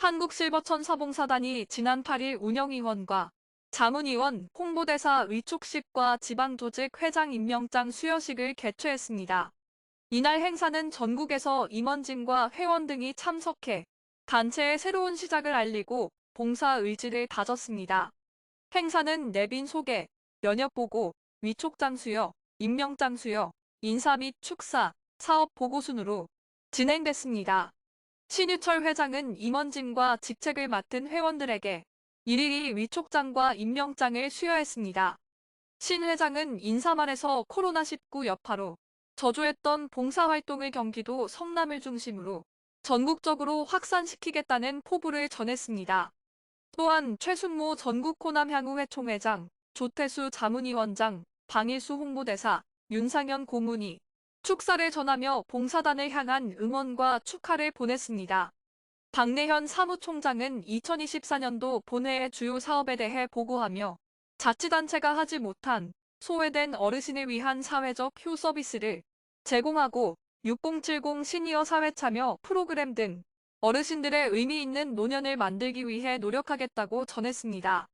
한국실버천 사봉사단이 지난 8일 운영위원과 자문위원, 홍보대사 위촉식과 지방조직 회장 임명장 수여식을 개최했습니다. 이날 행사는 전국에서 임원진과 회원 등이 참석해 단체의 새로운 시작을 알리고 봉사 의지를 다졌습니다. 행사는 내빈 소개, 면접 보고, 위촉장 수여, 임명장 수여, 인사 및 축사, 사업 보고 순으로 진행됐습니다. 신유철 회장은 임원진과 직책을 맡은 회원들에게 일일이 위촉장과 임명장을 수여했습니다. 신 회장은 인사말에서 코로나19 여파로 저조했던 봉사활동을 경기도 성남을 중심으로 전국적으로 확산시키겠다는 포부를 전했습니다. 또한 최순모 전국 호남향후회 총회장, 조태수 자문위원장, 방일수 홍보대사, 윤상현 고문이 축사를 전하며 봉사단을 향한 응원과 축하를 보냈습니다. 박내현 사무총장은 2024년도 본회의 주요 사업에 대해 보고하며 자치단체가 하지 못한 소외된 어르신을 위한 사회적 효 서비스를 제공하고 6070 시니어 사회 참여 프로그램 등 어르신들의 의미 있는 노년을 만들기 위해 노력하겠다고 전했습니다.